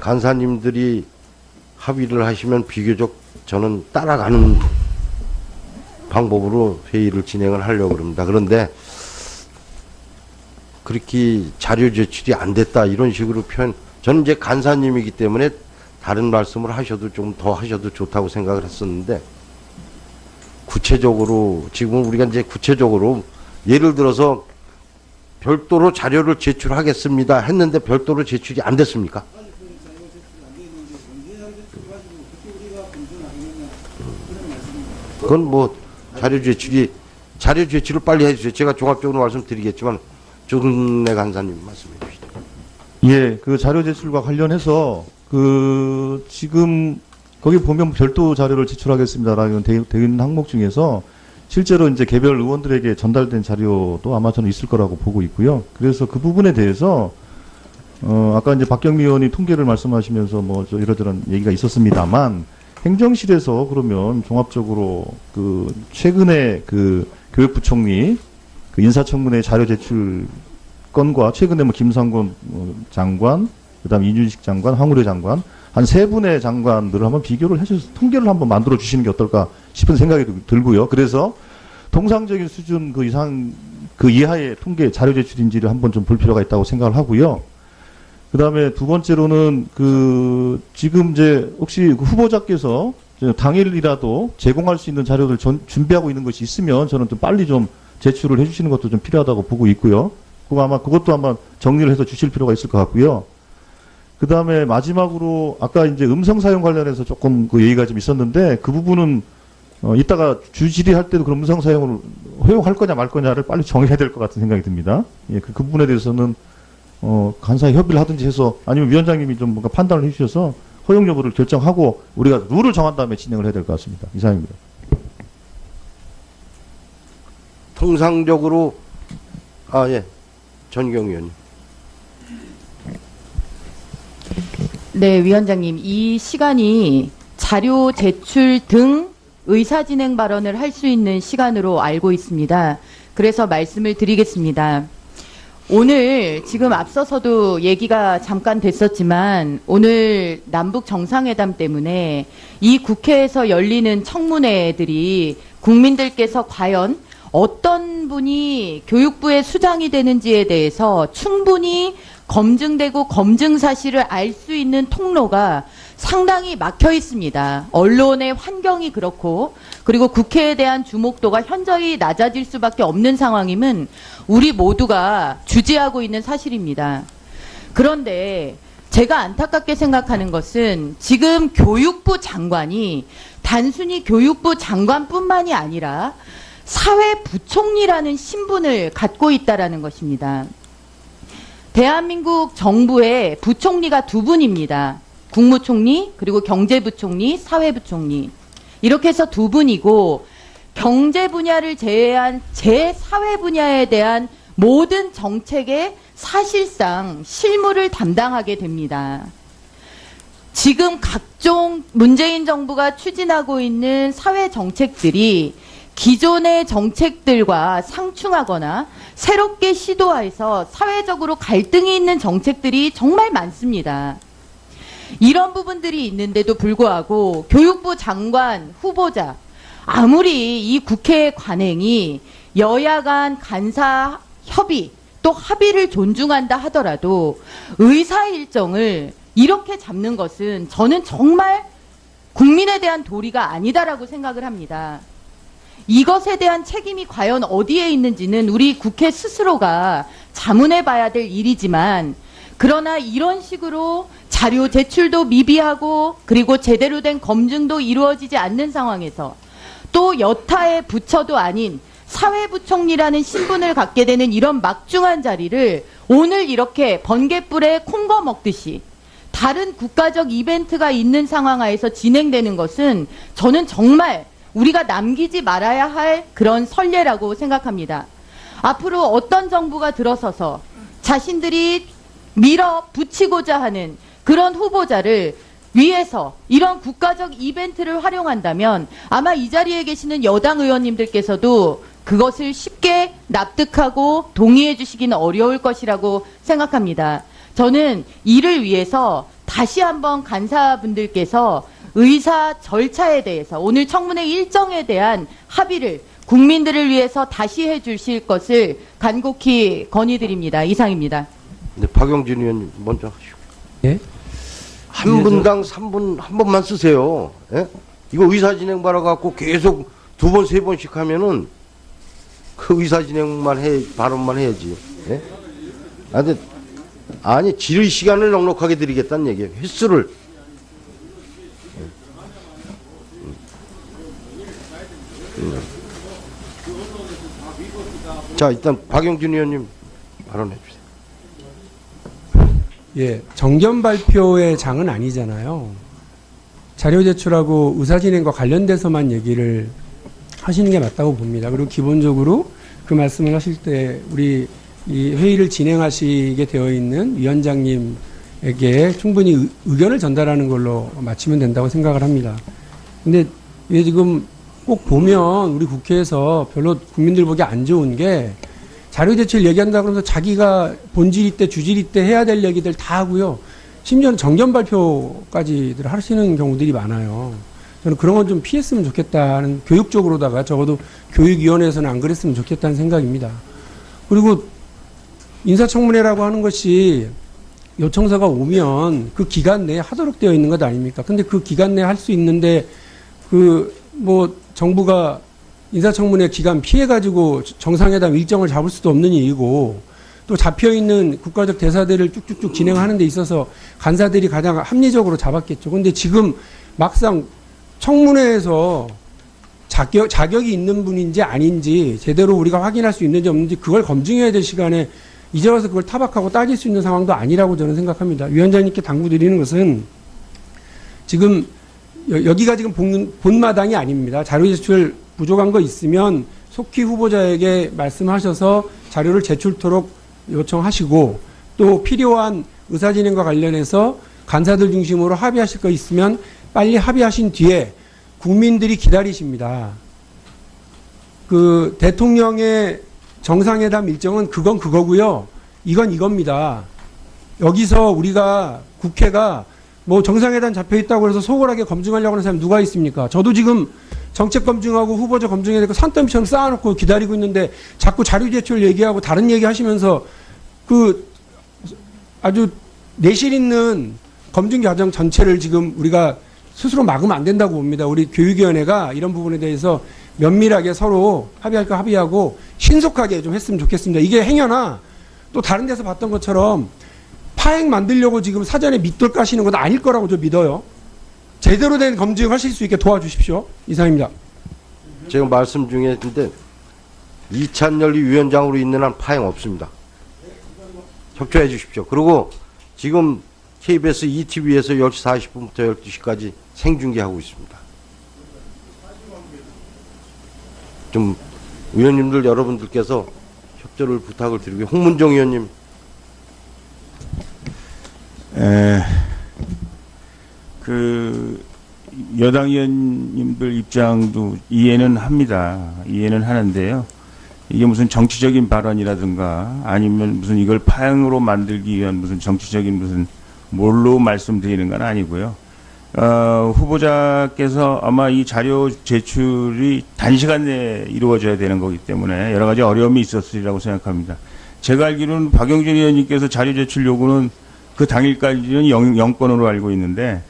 간사님들이 합의를 하시면 비교적 저는 따라가는 방법으로 회의를 진행을 하려고 합니다. 그런데 그렇게 자료 제출이 안 됐다 이런 식으로 표현 저는 이제 간사님이기 때문에 다른 말씀을 하셔도 좀 더 하셔도 좋다고 생각을 했었는데 구체적으로 지금 우리가 이제 구체적으로 예를 들어서 별도로 자료를 제출하겠습니다 했는데 별도로 제출이 안 됐습니까? 그건 뭐 자료 제출이 자료 제출을 빨리 해주세요. 제가 종합적으로 말씀드리겠지만 조근래 간사님 말씀해 주시죠. 예, 그 자료 제출과 관련해서 그 지금 거기 보면 별도 자료를 제출하겠습니다라는 되, 되 있는 항목 중에서 실제로 이제 개별 의원들에게 전달된 자료도 아마 저는 있을 거라고 보고 있고요. 그래서 그 부분에 대해서 어 아까 이제 박경미 의원이 통계를 말씀하시면서 뭐저 이러저런 얘기가 있었습니다만 행정실에서 그러면 종합적으로 그 최근에 그 교육부총리 그 인사청문회 자료 제출 건과 최근에 뭐 김상곤 어, 장관, 그다음 에 이준식 장관, 황우려 장관 한 세 분의 장관들을 한번 비교를 해주셔서 통계를 한번 만들어 주시는 게 어떨까 싶은 생각이 들- 들고요. 그래서 통상적인 수준 그 이상 그 이하의 통계 자료 제출인지를 한번 좀 볼 필요가 있다고 생각을 하고요. 그 다음에 두 번째로는 그 지금 이제 혹시 그 후보자께서 당일이라도 제공할 수 있는 자료들 전- 준비하고 있는 것이 있으면 저는 좀 빨리 좀 제출을 해주시는 것도 좀 필요하다고 보고 있고요. 그거 아마 그것도 한번 정리를 해서 주실 필요가 있을 것 같고요. 그 다음에 마지막으로 아까 이제 음성 사용 관련해서 조금 그 얘기가 좀 있었는데 그 부분은 어, 이따가 주질의 할 때도 그런 음성 사용을 허용할 거냐 말 거냐를 빨리 정해야 될 것 같은 생각이 듭니다. 예, 그, 그 부분에 대해서는 어, 간사에 협의를 하든지 해서 아니면 위원장님이 좀 뭔가 판단을 해주셔서 허용 여부를 결정하고 우리가 룰을 정한 다음에 진행을 해야 될 것 같습니다. 이상입니다. 통상적으로 아 예 전경 의원님 네, 위원장님. 이 시간이 자료 제출 등 의사 진행 발언을 할 수 있는 시간으로 알고 있습니다. 그래서 말씀을 드리겠습니다. 오늘 지금 앞서서도 얘기가 잠깐 됐었지만 오늘 남북 정상회담 때문에 이 국회에서 열리는 청문회들이 국민들께서 과연 어떤 분이 교육부의 수장이 되는지에 대해서 충분히 검증되고 검증 사실을 알 수 있는 통로가 상당히 막혀 있습니다. 언론의 환경이 그렇고 그리고 국회에 대한 주목도가 현저히 낮아질 수밖에 없는 상황임은 우리 모두가 주지하고 있는 사실입니다. 그런데 제가 안타깝게 생각하는 것은 지금 교육부 장관이 단순히 교육부 장관뿐만이 아니라 사회부총리라는 신분을 갖고 있다라는 것입니다. 대한민국 정부의 부총리가 두 분입니다. 국무총리, 그리고 경제부총리, 사회부총리. 이렇게 해서 두 분이고, 경제 분야를 제외한 제 사회 분야에 대한 모든 정책에 사실상 실무를 담당하게 됩니다. 지금 각종 문재인 정부가 추진하고 있는 사회 정책들이 기존의 정책들과 상충하거나 새롭게 시도해서 사회적으로 갈등이 있는 정책들이 정말 많습니다. 이런 부분들이 있는데도 불구하고 교육부 장관 후보자 아무리 이 국회 관행이 여야 간 간사 협의 또 합의를 존중한다 하더라도 의사 일정을 이렇게 잡는 것은 저는 정말 국민에 대한 도리가 아니다라고 생각을 합니다. 이것에 대한 책임이 과연 어디에 있는지는 우리 국회 스스로가 자문해 봐야 될 일이지만 그러나 이런 식으로 자료 제출도 미비하고 그리고 제대로 된 검증도 이루어지지 않는 상황에서 또 여타의 부처도 아닌 사회부총리라는 신분을 갖게 되는 이런 막중한 자리를 오늘 이렇게 번개불에 콩거 먹듯이 다른 국가적 이벤트가 있는 상황 하에서 진행되는 것은 저는 정말 우리가 남기지 말아야 할 그런 선례라고 생각합니다. 앞으로 어떤 정부가 들어서서 자신들이 밀어 붙이고자 하는 그런 후보자를 위해서 이런 국가적 이벤트를 활용한다면 아마 이 자리에 계시는 여당 의원님들께서도 그것을 쉽게 납득하고 동의해 주시기는 어려울 것이라고 생각합니다. 저는 이를 위해서 다시 한번 간사분들께서 의사 절차에 대해서 오늘 청문회 일정에 대한 합의를 국민들을 위해서 다시 해주실 것을 간곡히 건의드립니다. 이상입니다. 네, 박영진 의원님 먼저 하시고. 예? 한 분당 3분 한 번만 쓰세요. 예? 이거 의사 진행 바라 갖고 계속 두 번 세 번씩 하면은 그 의사 진행만 해 발언만 해야지. 예? 아, 근데 아니 질의 시간을 넉넉하게 드리겠다는 얘기예요. 횟수를. 자 일단 박영준 의원님 발언해 주세요. 예, 정견 발표의 장은 아니잖아요. 자료 제출하고 의사진행과 관련돼서만 얘기를 하시는 게 맞다고 봅니다. 그리고 기본적으로 그 말씀을 하실 때 우리 이 회의를 진행하시게 되어 있는 위원장님에게 충분히 의- 의견을 전달하는 걸로 마치면 된다고 생각을 합니다. 근데 이게 지금 꼭 보면 우리 국회에서 별로 국민들 보기 안 좋은 게 자료 제출 얘기한다 그러면서 자기가 본질 있대 주질 있대 해야 될 얘기들 다 하고요. 심지어는 정견 발표까지들 하시는 경우들이 많아요. 저는 그런 건 좀 피했으면 좋겠다는 교육적으로다가 적어도 교육위원회에서는 안 그랬으면 좋겠다는 생각입니다. 그리고 인사청문회라고 하는 것이 요청서가 오면 그 기간 내에 하도록 되어 있는 것 아닙니까? 근데 그 기간 내에 할 수 있는데 그뭐 정부가 인사청문회 기간 피해가지고 정상회담 일정을 잡을 수도 없는 일이고 또 잡혀 있는 국가적 대사들을 쭉쭉쭉 진행하는 데 있어서 간사들이 가장 합리적으로 잡았겠죠. 근데 지금 막상 청문회에서 자격, 자격이 있는 분인지 아닌지 제대로 우리가 확인할 수 있는지 없는지 그걸 검증해야 될 시간에 이제 와서 그걸 타박하고 따질 수 있는 상황도 아니라고 저는 생각합니다. 위원장님께 당부드리는 것은 지금 여- 여기가 지금 본, 본마당이 아닙니다. 자료 제출 부족한 거 있으면 속히 후보자에게 말씀하셔서 자료를 제출토록 요청하시고 또 필요한 의사진행과 관련해서 간사들 중심으로 합의하실 거 있으면 빨리 합의하신 뒤에 국민들이 기다리십니다. 그 대통령의 정상회담 일정은 그건 그거고요. 이건 이겁니다. 여기서 우리가 국회가 뭐 정상회담 잡혀 있다고 해서 소홀하게 검증하려고 하는 사람이 누가 있습니까? 저도 지금 정책 검증하고 후보자 검증해야 되고 산더미처럼 쌓아놓고 기다리고 있는데 자꾸 자료 제출 얘기하고 다른 얘기 하시면서 그 아주 내실 있는 검증 과정 전체를 지금 우리가 스스로 막으면 안 된다고 봅니다. 우리 교육위원회가 이런 부분에 대해서 면밀하게 서로 합의할 거 합의하고 신속하게 좀 했으면 좋겠습니다. 이게 행여나 또 다른 데서 봤던 것처럼 파행 만들려고 지금 사전에 밑돌 까시는 건 아닐 거라고 저 믿어요. 제대로 된 검증 하실 수 있게 도와주십시오. 이상입니다. 제가 말씀 중에 근데 이찬열이 위원장으로 있는 한 파행 없습니다. 협조해 주십시오. 그리고 지금 KBS ETV에서 10시 40분부터 12시까지 생중계하고 있습니다. 좀 의원님들 여러분들께서 협조를 부탁을 드리고 홍문정 의원님 에, 그 여당 의원님들 입장도 이해는 합니다. 이해는 하는데요. 이게 무슨 정치적인 발언이라든가 아니면 무슨 이걸 파행으로 만들기 위한 무슨 정치적인 무슨 뭘로 말씀드리는 건 아니고요. 어, 후보자께서 아마 이 자료 제출이 단시간 내에 이루어져야 되는 거기 때문에 여러 가지 어려움이 있었으리라고 생각합니다. 제가 알기로는 박영준 의원님께서 자료 제출 요구는 그 당일까지는 영, 영권으로 알고 있는데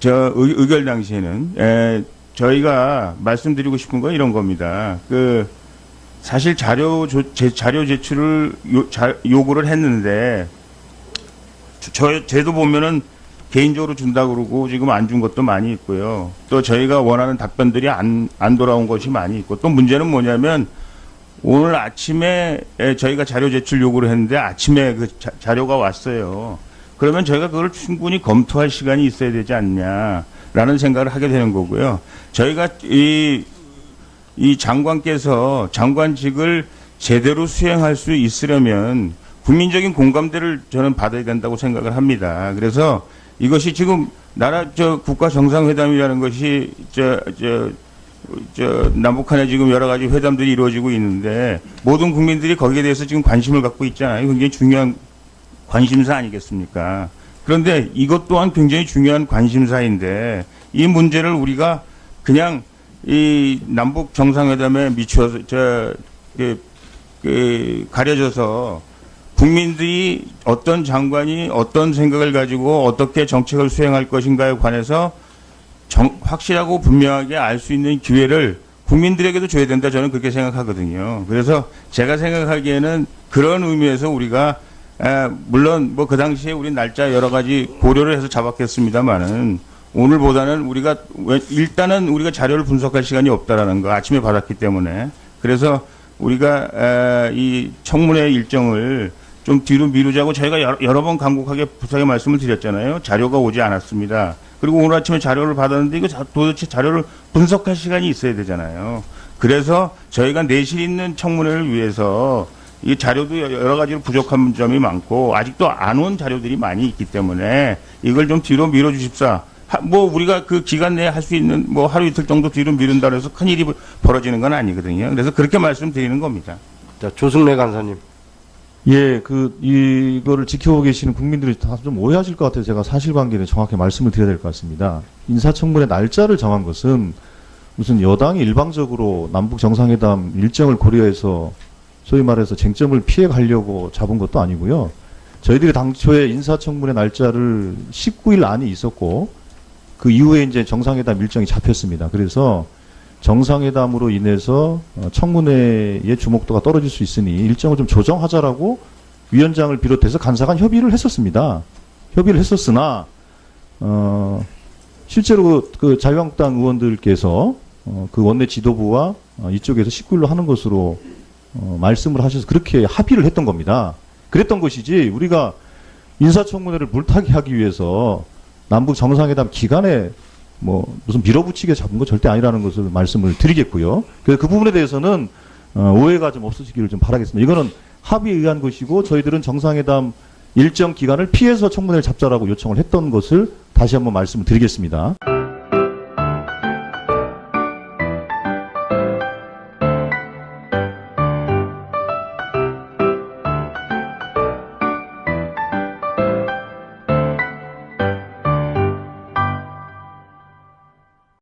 저 의, 의결 당시에는 에, 저희가 말씀드리고 싶은 건 이런 겁니다. 그 사실 자료 조, 제, 자료 제출을 요, 자, 요구를 했는데 저, 저 제도 보면은 개인적으로 준다 그러고 지금 안 준 것도 많이 있고요. 또 저희가 원하는 답변들이 안, 안 돌아온 것이 많이 있고 또 문제는 뭐냐면 오늘 아침에 에, 저희가 자료 제출 요구를 했는데 아침에 그 자, 자료가 왔어요. 그러면 저희가 그걸 충분히 검토할 시간이 있어야 되지 않냐라는 생각을 하게 되는 거고요. 저희가 이, 이 장관께서 장관직을 제대로 수행할 수 있으려면 국민적인 공감대를 저는 받아야 된다고 생각을 합니다. 그래서 이것이 지금 나라 저 국가 정상회담이라는 것이 저 저 저 남북한에 지금 여러 가지 회담들이 이루어지고 있는데 모든 국민들이 거기에 대해서 지금 관심을 갖고 있잖아요. 굉장히 중요한 관심사 아니겠습니까? 그런데 이것 또한 굉장히 중요한 관심사인데 이 문제를 우리가 그냥 이 남북 정상회담에 미쳐서 저 그, 그 가려져서 국민들이 어떤 장관이 어떤 생각을 가지고 어떻게 정책을 수행할 것인가에 관해서 정- 확실하고 분명하게 알 수 있는 기회를 국민들에게도 줘야 된다 저는 그렇게 생각하거든요. 그래서 제가 생각하기에는 그런 의미에서 우리가 에, 물론 뭐 그 당시에 우리 날짜 여러 가지 고려를 해서 잡았겠습니다만은 오늘보다는 우리가 왜- 일단은 우리가 자료를 분석할 시간이 없다라는 거 아침에 받았기 때문에 그래서 우리가 에, 이 청문회 일정을 좀 뒤로 미루자고 저희가 여러, 여러 번 간곡하게 부탁에 말씀을 드렸잖아요. 자료가 오지 않았습니다. 그리고 오늘 아침에 자료를 받았는데 이거 자- 도대체 자료를 분석할 시간이 있어야 되잖아요. 그래서 저희가 내실 있는 청문회를 위해서 이 자료도 여- 여러 가지로 부족한 점이 많고 아직도 안 온 자료들이 많이 있기 때문에 이걸 좀 뒤로 밀어 주십사. 하- 뭐 우리가 그 기간 내에 할 수 있는 뭐 하루 이틀 정도 뒤로 미룬다 해서 큰 일이 벌어지는 건 아니거든요. 그래서 그렇게 말씀드리는 겁니다. 자, 조승래 간사님. 예, 그 이거를 지켜보고 계시는 국민들이 다 좀 오해하실 것 같아서 제가 사실관계를 정확히 말씀을 드려야 될 것 같습니다. 인사청문회 날짜를 정한 것은 무슨 여당이 일방적으로 남북 정상회담 일정을 고려해서 소위 말해서 쟁점을 피해 가려고 잡은 것도 아니고요. 저희들이 당초에 인사청문회 날짜를 19일 안에 있었고 그 이후에 이제 정상회담 일정이 잡혔습니다. 그래서 정상회담으로 인해서 어, 청문회의 주목도가 떨어질 수 있으니 일정을 좀 조정하자라고 위원장을 비롯해서 간사간 협의를 했었습니다. 협의를 했었으나 어, 실제로 그 자유한국당 의원들께서 어, 그 원내 지도부와 어, 이쪽에서 19일로 하는 것으로 어, 말씀을 하셔서 그렇게 합의를 했던 겁니다. 그랬던 것이지 우리가 인사청문회를 물타기 하기 위해서 남북 정상회담 기간에 뭐 무슨 밀어붙이게 잡은 거 절대 아니라는 것을 말씀을 드리겠고요. 그래서 그 부분에 대해서는 어, 오해가 좀 없으시기를 좀 바라겠습니다. 이거는 합의에 의한 것이고 저희들은 정상회담 일정 기간을 피해서 청문회를 잡자라고 요청을 했던 것을 다시 한번 말씀을 드리겠습니다.